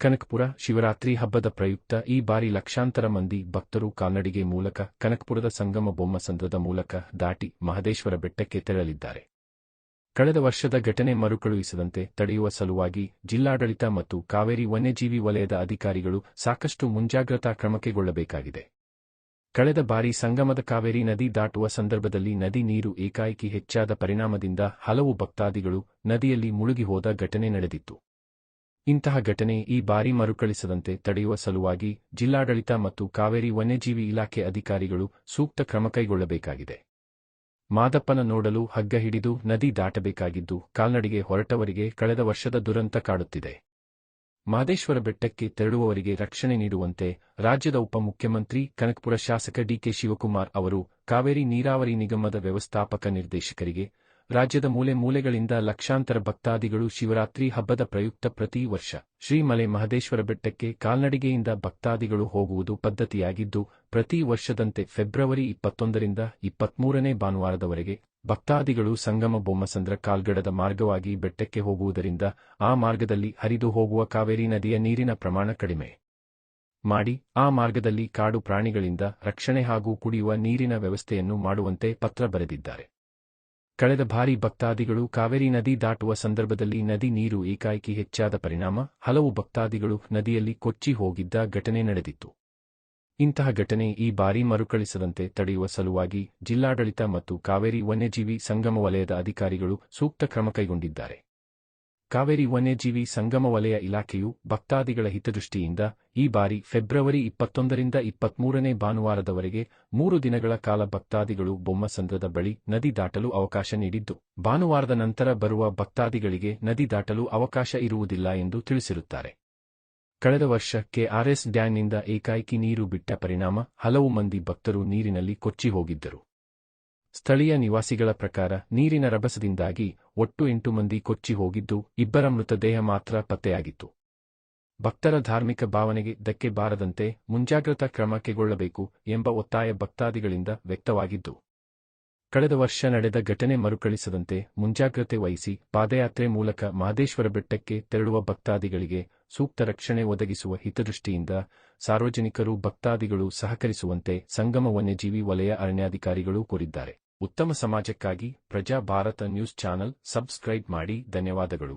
ಕನಕಪುರ ಶಿವರಾತ್ರಿ ಹಬ್ಬದ ಪ್ರಯುಕ್ತ ಈ ಬಾರಿ ಲಕ್ಷಾಂತರ ಮಂದಿ ಭಕ್ತರು ಕಾಲ್ನಡಿಗೆ ಮೂಲಕ ಕನಕಪುರದ ಸಂಗಮ ಬೊಮ್ಮಸಂದ್ರದ ಮೂಲಕ ದಾಟಿ ಮಹದೇಶ್ವರ ಬೆಟ್ಟಕ್ಕೆ ತೆರಳಿದ್ದಾರೆ. ಕಳೆದ ವರ್ಷದ ಘಟನೆ ಮರುಕಳುಹಿಸದಂತೆ ತಡೆಯುವ ಸಲುವಾಗಿ ಜಿಲ್ಲಾಡಳಿತ ಮತ್ತು ಕಾವೇರಿ ವನ್ಯಜೀವಿ ವಲಯದ ಅಧಿಕಾರಿಗಳು ಸಾಕಷ್ಟು ಮುಂಜಾಗ್ರತಾ ಕ್ರಮ ಕೈಗೊಳ್ಳಬೇಕಾಗಿದೆ. ಕಳೆದ ಬಾರಿ ಸಂಗಮದ ಕಾವೇರಿ ನದಿ ದಾಟುವ ಸಂದರ್ಭದಲ್ಲಿ ನದಿ ನೀರು ಏಕಾಏಕಿ ಹೆಚ್ಚಾದ ಪರಿಣಾಮದಿಂದ ಹಲವು ಭಕ್ತಾದಿಗಳು ನದಿಯಲ್ಲಿ ಮುಳುಗಿಹೋದ ಘಟನೆ ನಡೆದಿತ್ತು. ಇಂತಹ ಘಟನೆ ಈ ಬಾರಿ ಮರುಕಳಿಸದಂತೆ ತಡೆಯುವ ಸಲುವಾಗಿ ಜಿಲ್ಲಾಡಳಿತ ಮತ್ತು ಕಾವೇರಿ ವನ್ಯಜೀವಿ ಇಲಾಖೆ ಅಧಿಕಾರಿಗಳು ಸೂಕ್ತ ಕ್ರಮ ಕೈಗೊಳ್ಳಬೇಕಾಗಿದೆ. ಮಾದಪ್ಪನ ನೋಡಲು ಹಗ್ಗ ಹಿಡಿದು ನದಿ ದಾಟಬೇಕಾಗಿದ್ದು ಕಾಲ್ನಡಿಗೆ ಹೊರಟವರಿಗೆ ಕಳೆದ ವರ್ಷದ ದುರಂತ ಕಾಡುತ್ತಿದೆ. ಮಾದೇಶ್ವರ ಬೆಟ್ಟಕ್ಕೆ ತೆರಳುವವರಿಗೆ ರಕ್ಷಣೆ ನೀಡುವಂತೆ ರಾಜ್ಯದ ಉಪಮುಖ್ಯಮಂತ್ರಿ ಕನಕಪುರ ಶಾಸಕ ಡಿಕೆ ಶಿವಕುಮಾರ್ ಅವರು ಕಾವೇರಿ ನೀರಾವರಿ ನಿಗಮದ ವ್ಯವಸ್ಥಾಪಕ ನಿರ್ದೇಶಕರಿಗೆ ರಾಜ್ಯದ ಮೂಲೆ ಮೂಲೆಗಳಿಂದ ಲಕ್ಷಾಂತರ ಭಕ್ತಾದಿಗಳು ಶಿವರಾತ್ರಿ ಹಬ್ಬದ ಪ್ರಯುಕ್ತ ಪ್ರತಿ ವರ್ಷ ಶ್ರೀಮಲೆ ಮಹದೇಶ್ವರ ಬೆಟ್ಟಕ್ಕೆ ಕಾಲ್ನಡಿಗೆಯಿಂದ ಭಕ್ತಾದಿಗಳು ಹೋಗುವುದು ಪದ್ಧತಿಯಾಗಿದ್ದು, ಪ್ರತಿ ವರ್ಷದಂತೆ ಫೆಬ್ರವರಿ ಇಪ್ಪತ್ತೊಂದರಿಂದ ಇಪ್ಪತ್ಮೂರನೇ ಭಾನುವಾರದವರೆಗೆ ಭಕ್ತಾದಿಗಳು ಸಂಗಮ ಬೊಮ್ಮಸಂದ್ರ ಕಾಲ್ಗಡದ ಮಾರ್ಗವಾಗಿ ಬೆಟ್ಟಕ್ಕೆ ಹೋಗುವುದರಿಂದ ಆ ಮಾರ್ಗದಲ್ಲಿ ಹರಿದು ಹೋಗುವ ಕಾವೇರಿ ನದಿಯ ನೀರಿನ ಪ್ರಮಾಣ ಕಡಿಮೆ. ಮಾಡಿ, ಆ ಮಾರ್ಗದಲ್ಲಿ ಕಾಡು ಪ್ರಾಣಿಗಳಿಂದ ರಕ್ಷಣೆ ಹಾಗೂ ಕುಡಿಯುವ ನೀರಿನ ವ್ಯವಸ್ಥೆಯನ್ನು ಮಾಡುವಂತೆ ಪತ್ರ ಬರೆದಿದ್ದಾರೆ. ಕಳೆದ ಭಾರಿ ಭಕ್ತಾದಿಗಳು ಕಾವೇರಿ ನದಿ ದಾಟುವ ಸಂದರ್ಭದಲ್ಲಿ ನದಿ ನೀರು ಏಕಾಏಕಿ ಹೆಚ್ಚಾದ ಪರಿಣಾಮ, ಹಲವು ಭಕ್ತಾದಿಗಳು ನದಿಯಲ್ಲಿ ಕೊಚ್ಚಿ ಹೋಗಿದ್ದ ಘಟನೆ ನಡೆದಿತ್ತು. ಇಂತಹ ಘಟನೆ ಈ ಬಾರಿ ಮರುಕಳಿಸದಂತೆ ತಡೆಯುವ ಸಲುವಾಗಿ ಜಿಲ್ಲಾಡಳಿತ ಮತ್ತು ಕಾವೇರಿ ವನ್ಯಜೀವಿ ಸಂಗಮ ವಲಯದ ಅಧಿಕಾರಿಗಳು ಸೂಕ್ತ ಕ್ರಮ ಕೈಗೊಂಡಿದ್ದಾರೆ. ಕಾವೇರಿ ವನ್ಯಜೀವಿ ಸಂಗಮ ವಲಯ ಇಲಾಖೆಯು ಭಕ್ತಾದಿಗಳ ಹಿತದೃಷ್ಟಿಯಿಂದ ಈ ಬಾರಿ ಫೆಬ್ರವರಿ ಇಪ್ಪತ್ತೊಂದರಿಂದ ಇಪ್ಪತ್ಮೂರನೇ ಭಾನುವಾರದವರೆಗೆ ಮೂರು ದಿನಗಳ ಕಾಲ ಭಕ್ತಾದಿಗಳು ಬೊಮ್ಮಸಂದ್ರದ ಬಳಿ ನದಿ ದಾಟಲು ಅವಕಾಶ ನೀಡಿದ್ದು, ಭಾನುವಾರದ ನಂತರ ಬರುವ ಭಕ್ತಾದಿಗಳಿಗೆ ನದಿ ದಾಟಲು ಅವಕಾಶ ಇರುವುದಿಲ್ಲ ಎಂದು ತಿಳಿಸಿರುತ್ತಾರೆ. ಕಳೆದ ವರ್ಷ ಕೆಆರ್ಎಸ್ ಡ್ಯಾಂನಿಂದ ಏಕಾಏಕಿ ನೀರು ಬಿಟ್ಟ ಪರಿಣಾಮ ಹಲವು ಮಂದಿ ಭಕ್ತರು ನೀರಿನಲ್ಲಿ ಕೊಚ್ಚಿ ಹೋಗಿದ್ದರು. ಸ್ಥಳೀಯ ನಿವಾಸಿಗಳ ಪ್ರಕಾರ ನೀರಿನ ರಭಸದಿಂದಾಗಿ ಒಟ್ಟು ಎಂಟು ಮಂದಿ ಕೊಚ್ಚಿ ಹೋಗಿದ್ದು, ಇಬ್ಬರ ಮೃತದೇಹ ಮಾತ್ರ ಪತ್ತೆಯಾಗಿತ್ತು. ಭಕ್ತರ ಧಾರ್ಮಿಕ ಭಾವನೆಗೆ ಧಕ್ಕೆ ಬಾರದಂತೆ ಮುಂಜಾಗ್ರತಾ ಕ್ರಮ ಕೈಗೊಳ್ಳಬೇಕು ಎಂಬ ಒತ್ತಾಯ ಭಕ್ತಾದಿಗಳಿಂದ ವ್ಯಕ್ತವಾಗಿದ್ದು, ಕಳೆದ ವರ್ಷ ನಡೆದ ಘಟನೆ ಮರುಕಳಿಸದಂತೆ ಮುಂಜಾಗ್ರತೆ ವಹಿಸಿ ಪಾದಯಾತ್ರೆ ಮೂಲಕ ಮಹದೇಶ್ವರ ಬೆಟ್ಟಕ್ಕೆ ತೆರಳುವ ಭಕ್ತಾದಿಗಳಿಗೆ ಸೂಕ್ತ ರಕ್ಷಣೆ ಒದಗಿಸುವ ಹಿತದೃಷ್ಟಿಯಿಂದ ಸಾರ್ವಜನಿಕರು ಭಕ್ತಾದಿಗಳು ಸಹಕರಿಸುವಂತೆ ಸಂಗಮ ವನ್ಯಜೀವಿ ವಲಯ ಅರಣ್ಯಾಧಿಕಾರಿಗಳು ಕೋರಿದ್ದಾರೆ. ಉತ್ತಮ ಸಮಾಜಕ್ಕಾಗಿ ಪ್ರಜಾ ಭಾರತ ನ್ಯೂಸ್ ಚಾನಲ್ ಸಬ್ಸ್ಕ್ರೈಬ್ ಮಾಡಿ. ಧನ್ಯವಾದಗಳು.